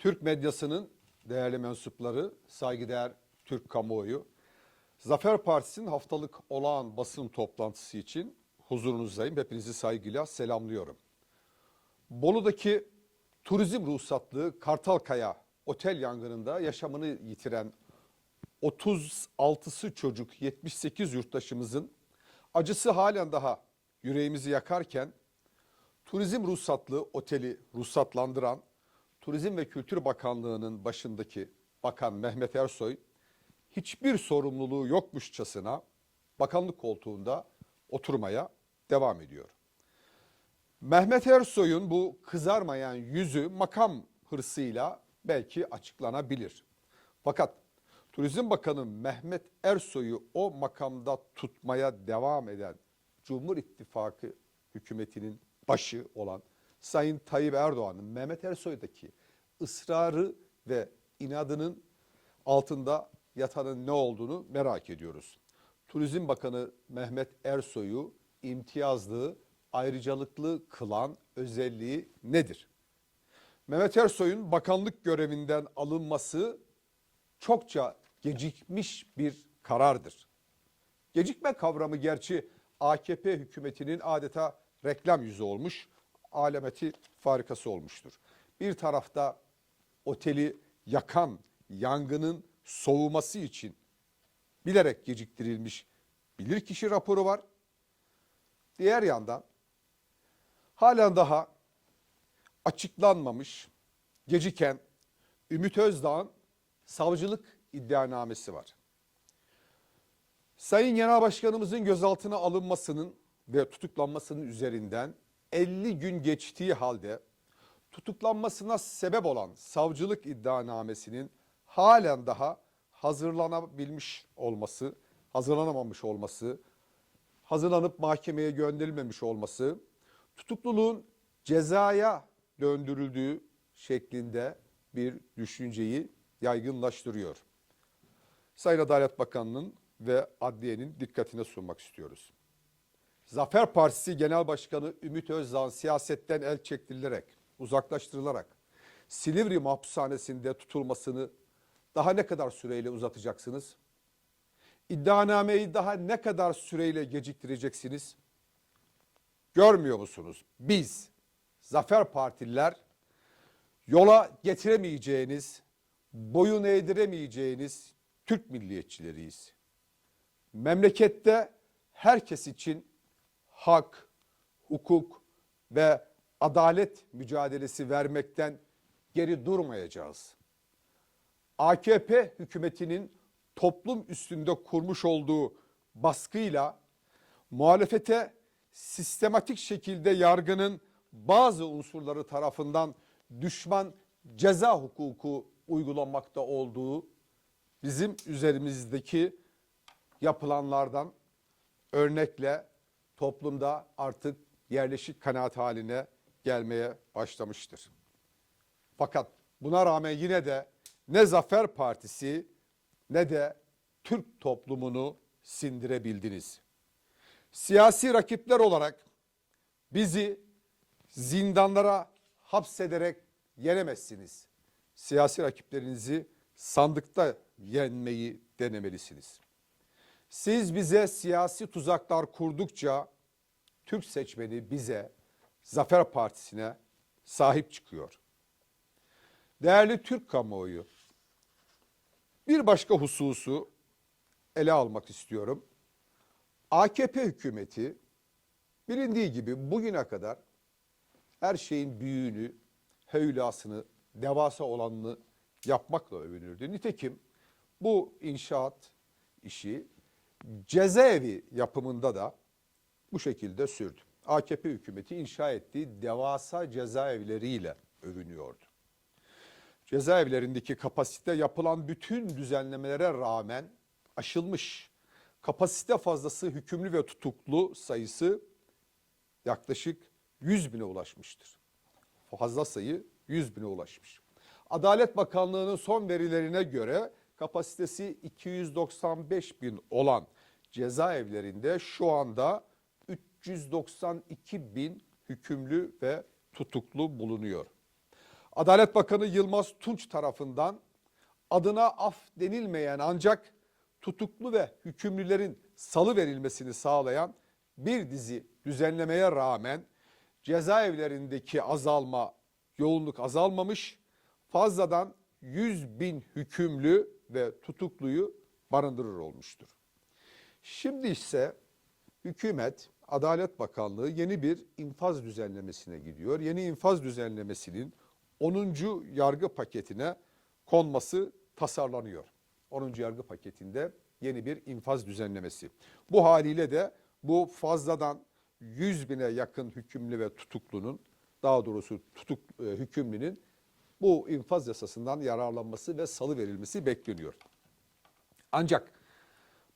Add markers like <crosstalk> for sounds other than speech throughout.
Türk medyasının değerli mensupları, saygıdeğer Türk kamuoyu, Zafer Partisi'nin haftalık olağan basın toplantısı için huzurunuzdayım. Hepinizi saygıyla selamlıyorum. Bolu'daki turizm ruhsatlı Kartalkaya otel yangınında yaşamını yitiren 36'sı çocuk 78 yurttaşımızın acısı halen daha yüreğimizi yakarken turizm ruhsatlı oteli ruhsatlandıran Turizm ve Kültür Bakanlığı'nın başındaki Bakan Mehmet Ersoy hiçbir sorumluluğu yokmuşçasına bakanlık koltuğunda oturmaya devam ediyor. Mehmet Ersoy'un bu kızarmayan yüzü makam hırsıyla belki açıklanabilir. Fakat Turizm Bakanı Mehmet Ersoy'u o makamda tutmaya devam eden Cumhur İttifakı hükümetinin başı olan Sayın Tayyip Erdoğan'ın Mehmet Ersoy'daki ısrarı ve inadının altında yatanın ne olduğunu merak ediyoruz. Turizm Bakanı Mehmet Ersoy'u imtiyazlı, ayrıcalıklı kılan özelliği nedir? Mehmet Ersoy'un bakanlık görevinden alınması çokça gecikmiş bir karardır. Gecikme kavramı gerçi AKP hükümetinin adeta reklam yüzü olmuş, alameti farikası olmuştur. Bir tarafta oteli yakan yangının soğuması için bilerek geciktirilmiş bilirkişi raporu var. Diğer yandan halen daha açıklanmamış, geciken Ümit Özdağ'ın savcılık iddianamesi var. Sayın Genel Başkanımızın gözaltına alınmasının ve tutuklanmasının üzerinden 50 gün geçtiği halde tutuklanmasına sebep olan savcılık iddianamesinin halen daha hazırlanabilmiş olması, hazırlanamamış olması, hazırlanıp mahkemeye gönderilmemiş olması, tutukluluğun cezaya döndürüldüğü şeklinde bir düşünceyi yaygınlaştırıyor. Sayın Adalet Bakanı'nın ve adliyenin dikkatine sunmak istiyoruz. Zafer Partisi Genel Başkanı Ümit Özdağ'ın siyasetten el çektirilerek, uzaklaştırılarak Silivri mahpushanesinde tutulmasını daha ne kadar süreyle uzatacaksınız? İddianameyi daha ne kadar süreyle geciktireceksiniz? Görmüyor musunuz? Biz, Zafer Partililer yola getiremeyeceğiniz, boyun eğdiremeyeceğiniz Türk milliyetçileriyiz. Memlekette herkes için hak, hukuk ve adalet mücadelesi vermekten geri durmayacağız. AKP hükümetinin toplum üstünde kurmuş olduğu baskıyla muhalefete sistematik şekilde yargının bazı unsurları tarafından düşman ceza hukuku uygulanmakta olduğu bizim üzerimizdeki yapılanlardan örnekle toplumda artık yerleşik kanaat haline gelmeye başlamıştır. Fakat buna rağmen yine de ne Zafer Partisi ne de Türk toplumunu sindirebildiniz. Siyasi rakipler olarak bizi zindanlara hapsederek yenemezsiniz. Siyasi rakiplerinizi sandıkta yenmeyi denemelisiniz. Siz bize siyasi tuzaklar kurdukça Türk seçmeni bize, Zafer Partisi'ne sahip çıkıyor. Değerli Türk kamuoyu, bir başka hususu ele almak istiyorum. AKP hükümeti bilindiği gibi bugüne kadar her şeyin büyüğünü, höylasını, devasa olanını yapmakla övünürdü. Nitekim bu inşaat işi cezaevi yapımında da bu şekilde sürdü. AKP hükümeti inşa ettiği devasa cezaevleriyle övünüyordu. Cezaevlerindeki kapasite yapılan bütün düzenlemelere rağmen aşılmış. Kapasite fazlası hükümlü ve tutuklu sayısı yaklaşık 100 bine ulaşmıştır. Fazla sayı 100 bine ulaşmış. Adalet Bakanlığı'nın son verilerine göre kapasitesi 295 bin olan cezaevlerinde şu anda 392 bin hükümlü ve tutuklu bulunuyor. Adalet Bakanı Yılmaz Tunç tarafından adına af denilmeyen ancak tutuklu ve hükümlülerin salı verilmesini sağlayan bir dizi düzenlemeye rağmen cezaevlerindeki azalma, yoğunluk azalmamış, fazladan 100 bin hükümlü ve tutukluyu barındırır olmuştur. Şimdi ise hükümet, Adalet Bakanlığı yeni bir infaz düzenlemesine gidiyor. Yeni infaz düzenlemesinin 10. yargı paketine konması tasarlanıyor. 10. yargı paketinde yeni bir infaz düzenlemesi. Bu haliyle de bu fazladan 100 bine yakın hükümlü ve tutuklunun daha doğrusu tutuk e, hükümlünün bu infaz yasasından yararlanması ve salı verilmesi bekleniyor. Ancak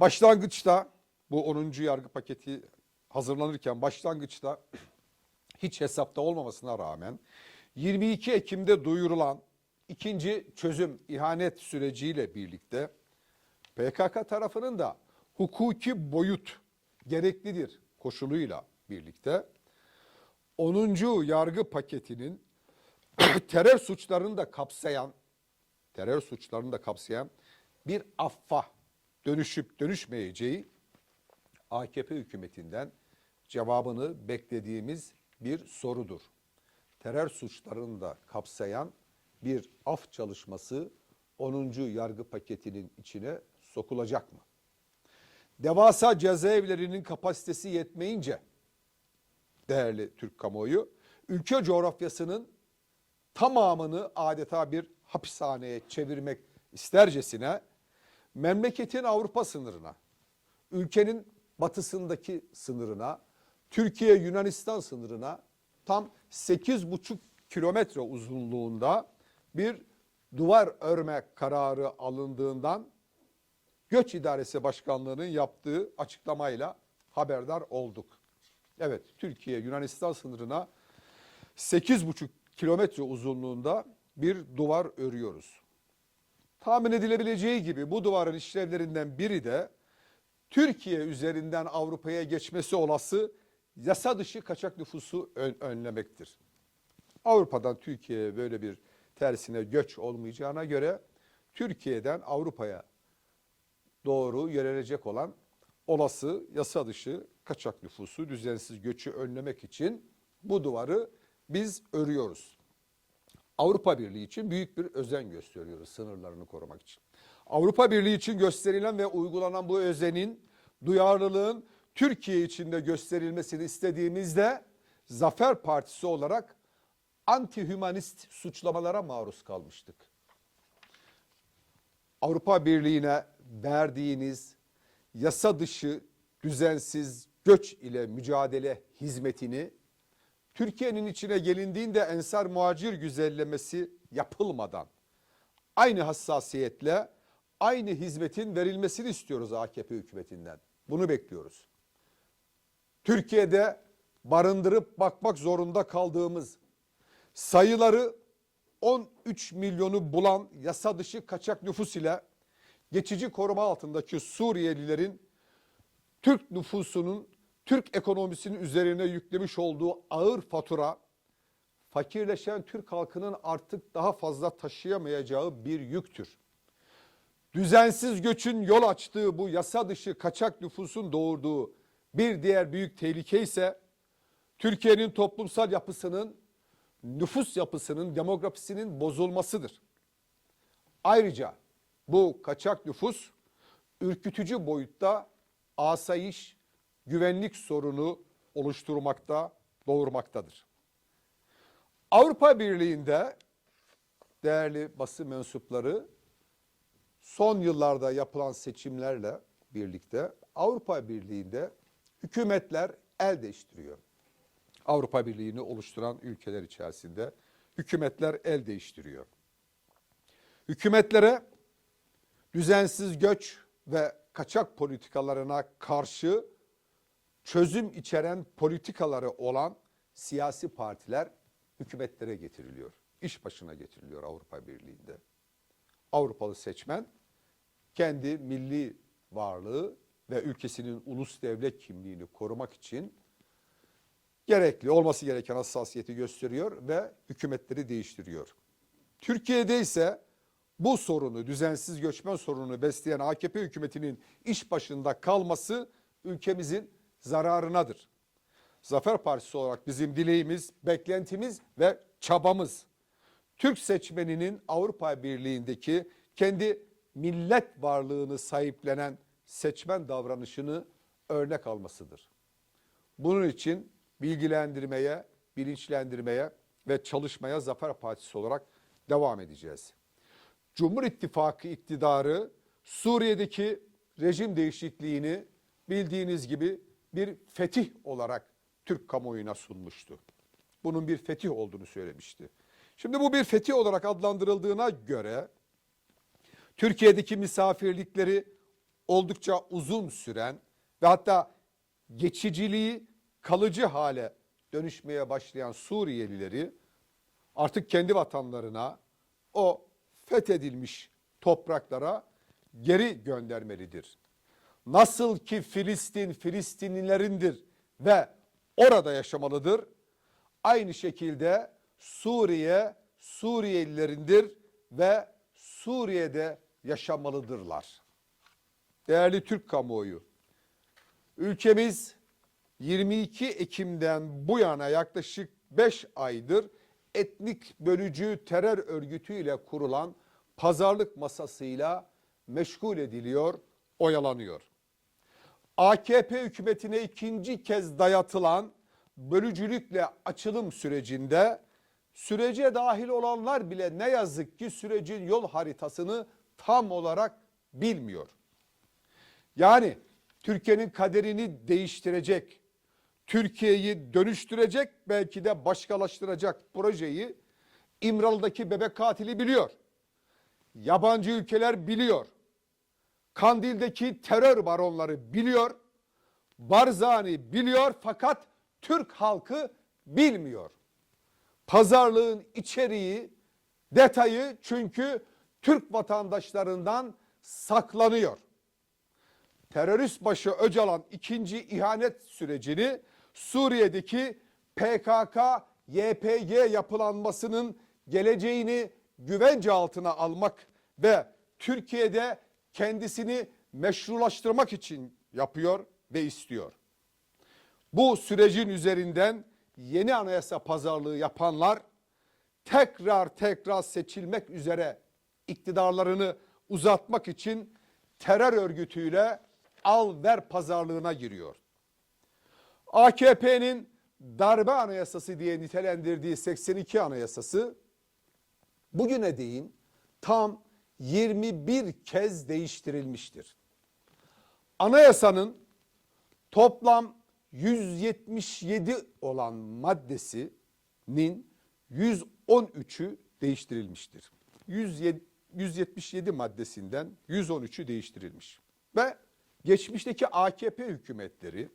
başlangıçta bu 10. yargı paketi hazırlanırken başlangıçta <clears throat> hiç hesapta olmamasına rağmen 22 Ekim'de duyurulan ikinci çözüm ihanet süreciyle birlikte PKK tarafının da hukuki boyut gereklidir koşuluyla birlikte 10. yargı paketinin <clears throat> terör suçlarını da kapsayan terör suçlarını da kapsayan bir affa dönüşüp dönüşmeyeceği AKP hükümetinden cevabını beklediğimiz bir sorudur. Terör suçlarını da kapsayan bir af çalışması 10. yargı paketinin içine sokulacak mı? Devasa cezaevlerinin kapasitesi yetmeyince değerli Türk kamuoyu ülke coğrafyasının tamamını adeta bir hapishaneye çevirmek istercesine memleketin Avrupa sınırına, ülkenin batısındaki sınırına, Türkiye Yunanistan sınırına tam 8,5 kilometre uzunluğunda bir duvar örme kararı alındığından Göç İdaresi Başkanlığı'nın yaptığı açıklamayla haberdar olduk. Evet, Türkiye Yunanistan sınırına 8,5 kilometre uzunluğunda bir duvar örüyoruz. Tahmin edilebileceği gibi bu duvarın işlevlerinden biri de Türkiye üzerinden Avrupa'ya geçmesi olası yasa dışı kaçak nüfusu ön- önlemektir. Avrupa'dan Türkiye'ye böyle bir tersine göç olmayacağına göre Türkiye'den Avrupa'ya doğru yönelecek olan olası yasa dışı kaçak nüfusu, düzensiz göçü önlemek için bu duvarı biz örüyoruz. Avrupa Birliği için büyük bir özen gösteriyoruz sınırlarını korumak için. Avrupa Birliği için gösterilen ve uygulanan bu özenin, duyarlılığın Türkiye için de gösterilmesini istediğimizde Zafer Partisi olarak anti-hümanist suçlamalara maruz kalmıştık. Avrupa Birliği'ne verdiğiniz yasa dışı düzensiz göç ile mücadele hizmetini Türkiye'nin içine gelindiğinde ensar muhacir güzellemesi yapılmadan aynı hassasiyetle aynı hizmetin verilmesini istiyoruz AKP hükümetinden. Bunu bekliyoruz. Türkiye'de barındırıp bakmak zorunda kaldığımız sayıları 13 milyonu bulan yasa dışı kaçak nüfus ile geçici koruma altındaki Suriyelilerin Türk nüfusunun, Türk ekonomisinin üzerine yüklemiş olduğu ağır fatura, fakirleşen Türk halkının artık daha fazla taşıyamayacağı bir yüktür. Düzensiz göçün yol açtığı bu yasa dışı kaçak nüfusun doğurduğu bir diğer büyük tehlike ise Türkiye'nin toplumsal yapısının, nüfus yapısının, demografisinin bozulmasıdır. Ayrıca bu kaçak nüfus ürkütücü boyutta asayiş, güvenlik sorunu oluşturmakta, doğurmaktadır. Avrupa Birliği'nde değerli basın mensupları son yıllarda yapılan seçimlerle birlikte Avrupa Birliği'nde hükümetler el değiştiriyor. Avrupa Birliği'ni oluşturan ülkeler içerisinde hükümetler el değiştiriyor. Hükümetlere düzensiz göç ve kaçak politikalarına karşı çözüm içeren politikaları olan siyasi partiler hükümetlere getiriliyor. İş başına getiriliyor Avrupa Birliği'nde. Avrupalı seçmen kendi milli varlığı ve ülkesinin ulus devlet kimliğini korumak için gerekli olması gereken hassasiyeti gösteriyor ve hükümetleri değiştiriyor. Türkiye'de ise bu sorunu, düzensiz göçmen sorununu besleyen AKP hükümetinin iş başında kalması ülkemizin zararınadır. Zafer Partisi olarak bizim dileğimiz, beklentimiz ve çabamız Türk seçmeninin Avrupa Birliği'ndeki kendi millet varlığını sahiplenen seçmen davranışını örnek almasıdır. Bunun için bilgilendirmeye, bilinçlendirmeye ve çalışmaya Zafer Partisi olarak devam edeceğiz. Cumhur İttifakı iktidarı Suriye'deki rejim değişikliğini bildiğiniz gibi bir fetih olarak Türk kamuoyuna sunmuştu. Bunun bir fetih olduğunu söylemişti. Şimdi bu bir fetih olarak adlandırıldığına göre Türkiye'deki misafirlikleri oldukça uzun süren ve hatta geçiciliği kalıcı hale dönüşmeye başlayan Suriyelileri artık kendi vatanlarına o fethedilmiş topraklara geri göndermelidir. Nasıl ki Filistin Filistinlilerindir ve orada yaşamalıdır. Aynı şekilde Suriye Suriyelilerindir ve Suriye'de yaşamalıdırlar. Değerli Türk kamuoyu, ülkemiz 22 Ekim'den bu yana yaklaşık 5 aydır etnik bölücü terör örgütüyle kurulan pazarlık masasıyla meşgul ediliyor, oyalanıyor. AKP hükümetine ikinci kez dayatılan bölücülükle açılım sürecinde sürece dahil olanlar bile ne yazık ki sürecin yol haritasını tam olarak bilmiyor. Yani Türkiye'nin kaderini değiştirecek, Türkiye'yi dönüştürecek, belki de başkalaştıracak projeyi İmralı'daki bebek katili biliyor. Yabancı ülkeler biliyor. Kandil'deki terör baronları biliyor. Barzani biliyor fakat Türk halkı bilmiyor. Pazarlığın içeriği, detayı çünkü Türk vatandaşlarından saklanıyor. Terörist başı Öcalan ikinci ihanet sürecini Suriye'deki PKK, YPG yapılanmasının geleceğini güvence altına almak ve Türkiye'de kendisini meşrulaştırmak için yapıyor ve istiyor. Bu sürecin üzerinden yeni anayasa pazarlığı yapanlar tekrar tekrar seçilmek üzere iktidarlarını uzatmak için terör örgütüyle al ver pazarlığına giriyor. AKP'nin darbe anayasası diye nitelendirdiği 82 anayasası bugüne değin tam 21 kez değiştirilmiştir. Anayasanın toplam 177 olan maddesinin 113'ü değiştirilmiştir. 107 177 maddesinden 113'ü değiştirilmiş. Ve geçmişteki AKP hükümetleri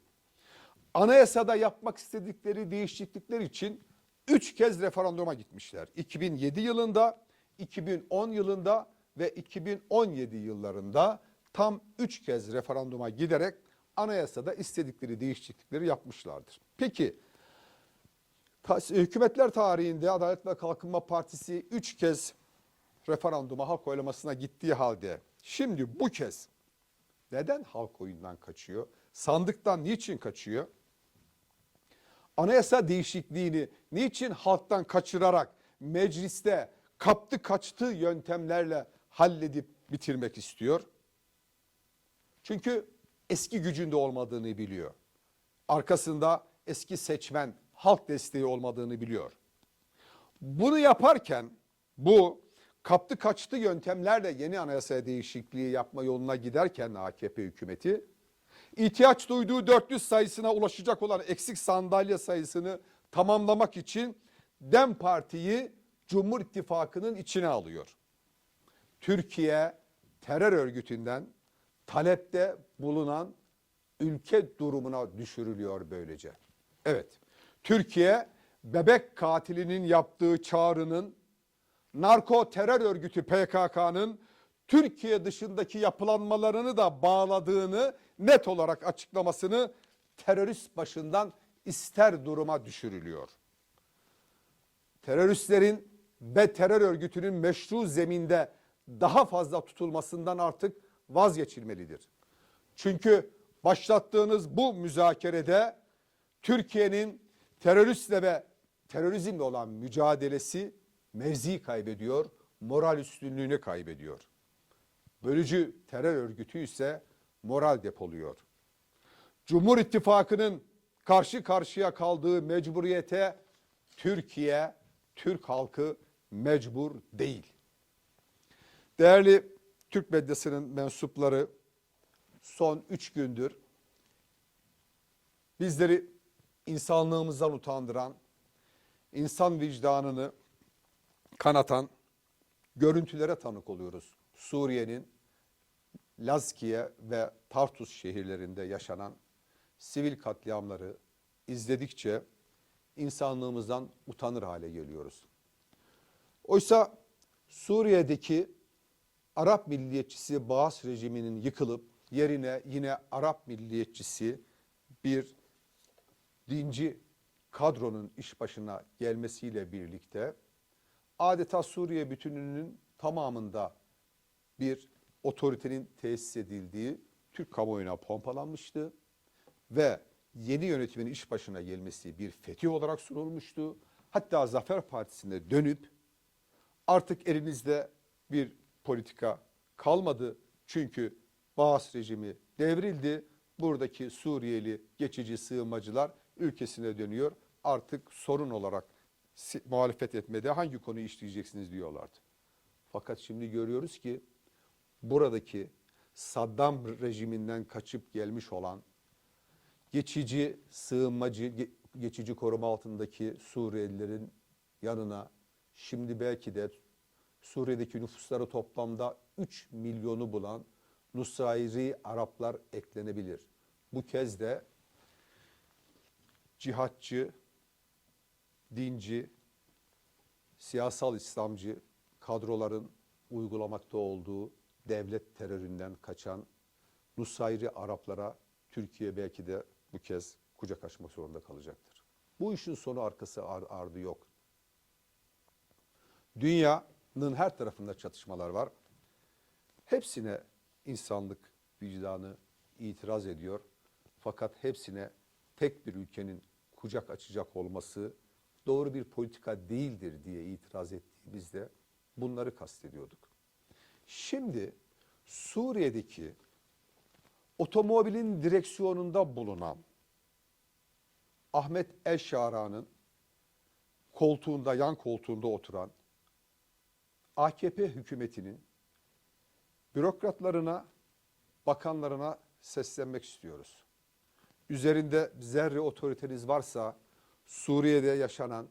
anayasada yapmak istedikleri değişiklikler için 3 kez referanduma gitmişler. 2007 yılında, 2010 yılında ve 2017 yıllarında tam 3 kez referanduma giderek anayasada istedikleri değişiklikleri yapmışlardır. Peki hükümetler tarihinde Adalet ve Kalkınma Partisi 3 kez referanduma halk oylamasına gittiği halde şimdi bu kez neden halk oyundan kaçıyor? Sandıktan niçin kaçıyor? Anayasa değişikliğini niçin halktan kaçırarak mecliste kaptı kaçtığı yöntemlerle halledip bitirmek istiyor? Çünkü eski gücünde olmadığını biliyor. Arkasında eski seçmen halk desteği olmadığını biliyor. Bunu yaparken bu kaptı kaçtı yöntemlerle yeni anayasaya değişikliği yapma yoluna giderken AKP hükümeti ihtiyaç duyduğu 400 sayısına ulaşacak olan eksik sandalye sayısını tamamlamak için DEM Parti'yi Cumhur İttifakı'nın içine alıyor. Türkiye terör örgütünden talepte bulunan ülke durumuna düşürülüyor böylece. Evet, Türkiye bebek katilinin yaptığı çağrının narko terör örgütü PKK'nın Türkiye dışındaki yapılanmalarını da bağladığını net olarak açıklamasını terörist başından ister duruma düşürülüyor. Teröristlerin ve terör örgütünün meşru zeminde daha fazla tutulmasından artık vazgeçilmelidir. Çünkü başlattığınız bu müzakerede Türkiye'nin teröristle ve terörizmle olan mücadelesi mevzi kaybediyor, moral üstünlüğünü kaybediyor. Bölücü terör örgütü ise moral depoluyor. Cumhur İttifakı'nın karşı karşıya kaldığı mecburiyete Türkiye, Türk halkı mecbur değil. Değerli Türk medyasının mensupları son üç gündür bizleri insanlığımızdan utandıran, insan vicdanını kanatan görüntülere tanık oluyoruz. Suriye'nin Lazkiye ve Tartus şehirlerinde yaşanan sivil katliamları izledikçe insanlığımızdan utanır hale geliyoruz. Oysa Suriye'deki Arap milliyetçisi Baas rejiminin yıkılıp yerine yine Arap milliyetçisi bir dinci kadronun iş başına gelmesiyle birlikte adeta Suriye bütününün tamamında bir otoritenin tesis edildiği Türk kamuoyuna pompalanmıştı ve yeni yönetimin iş başına gelmesi bir fetih olarak sunulmuştu. Hatta Zafer Partisi'ne dönüp artık elinizde bir politika kalmadı. Çünkü Baas rejimi devrildi. Buradaki Suriyeli geçici sığınmacılar ülkesine dönüyor. Artık sorun olarak muhalefet etmede hangi konuyu işleyeceksiniz diyorlardı. Fakat şimdi görüyoruz ki buradaki Saddam rejiminden kaçıp gelmiş olan geçici sığınmacı, ge- geçici koruma altındaki Suriyelilerin yanına şimdi belki de Suriye'deki nüfusları toplamda 3 milyonu bulan Nusayri Araplar eklenebilir. Bu kez de cihatçı, dinci, siyasal İslamcı kadroların uygulamakta olduğu devlet teröründen kaçan Nusayri Araplara Türkiye belki de bu kez kucak açmak zorunda kalacaktır. Bu işin sonu arkası ar- ardı yok. Dünyanın her tarafında çatışmalar var. Hepsine insanlık vicdanı itiraz ediyor. Fakat hepsine tek bir ülkenin kucak açacak olması doğru bir politika değildir diye itiraz ettiğimizde bunları kastediyorduk. Şimdi Suriye'deki otomobilin direksiyonunda bulunan Ahmet Eşşara'nın koltuğunda, yan koltuğunda oturan AKP hükümetinin bürokratlarına, bakanlarına seslenmek istiyoruz. Üzerinde zerre otoriteniz varsa Suriye'de yaşanan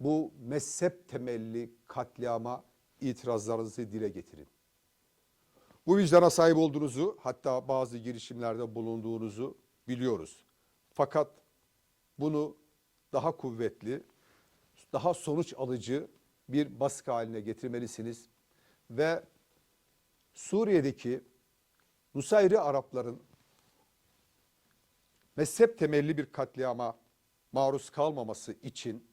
bu mezhep temelli katliama itirazlarınızı dile getirin. Bu vicdana sahip olduğunuzu hatta bazı girişimlerde bulunduğunuzu biliyoruz. Fakat bunu daha kuvvetli, daha sonuç alıcı bir baskı haline getirmelisiniz ve Suriye'deki Nusayri Arapların mezhep temelli bir katliama maruz kalmaması için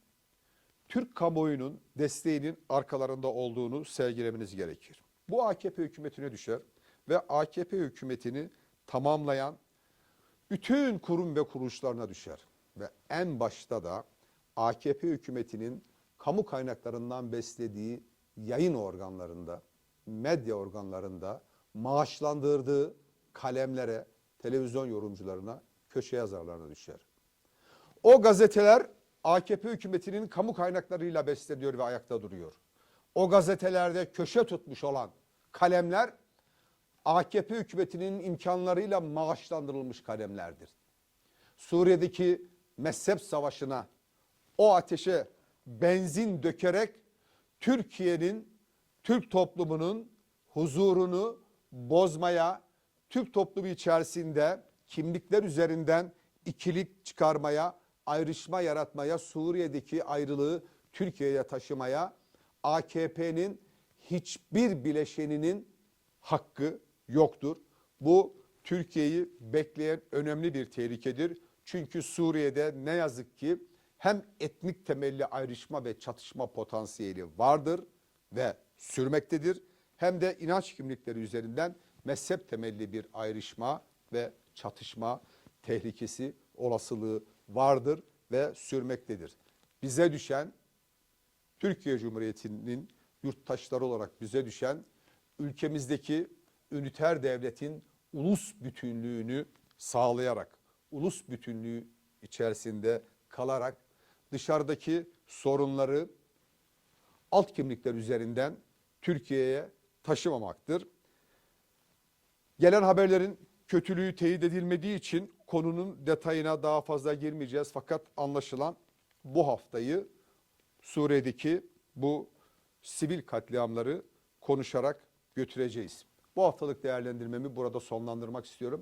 Türk kamuoyunun desteğinin arkalarında olduğunu sergilemeniz gerekir. Bu AKP hükümetine düşer ve AKP hükümetini tamamlayan bütün kurum ve kuruluşlarına düşer. Ve en başta da AKP hükümetinin kamu kaynaklarından beslediği yayın organlarında, medya organlarında maaşlandırdığı kalemlere, televizyon yorumcularına, köşe yazarlarına düşer. O gazeteler AKP hükümetinin kamu kaynaklarıyla besleniyor ve ayakta duruyor. O gazetelerde köşe tutmuş olan kalemler AKP hükümetinin imkanlarıyla maaşlandırılmış kalemlerdir. Suriye'deki mezhep savaşına, o ateşe benzin dökerek Türkiye'nin, Türk toplumunun huzurunu bozmaya, Türk toplumu içerisinde kimlikler üzerinden ikilik çıkarmaya, ayrışma yaratmaya, Suriye'deki ayrılığı Türkiye'ye taşımaya AKP'nin hiçbir bileşeninin hakkı yoktur. Bu Türkiye'yi bekleyen önemli bir tehlikedir. Çünkü Suriye'de ne yazık ki hem etnik temelli ayrışma ve çatışma potansiyeli vardır ve sürmektedir. Hem de inanç kimlikleri üzerinden mezhep temelli bir ayrışma ve çatışma tehlikesi, olasılığı vardır ve sürmektedir. Bize düşen Türkiye Cumhuriyeti'nin yurttaşları olarak bize düşen ülkemizdeki üniter devletin ulus bütünlüğünü sağlayarak, ulus bütünlüğü içerisinde kalarak dışarıdaki sorunları alt kimlikler üzerinden Türkiye'ye taşımamaktır. Gelen haberlerin kötülüğü teyit edilmediği için konunun detayına daha fazla girmeyeceğiz. Fakat anlaşılan bu haftayı Suriye'deki bu sivil katliamları konuşarak götüreceğiz. Bu haftalık değerlendirmemi burada sonlandırmak istiyorum.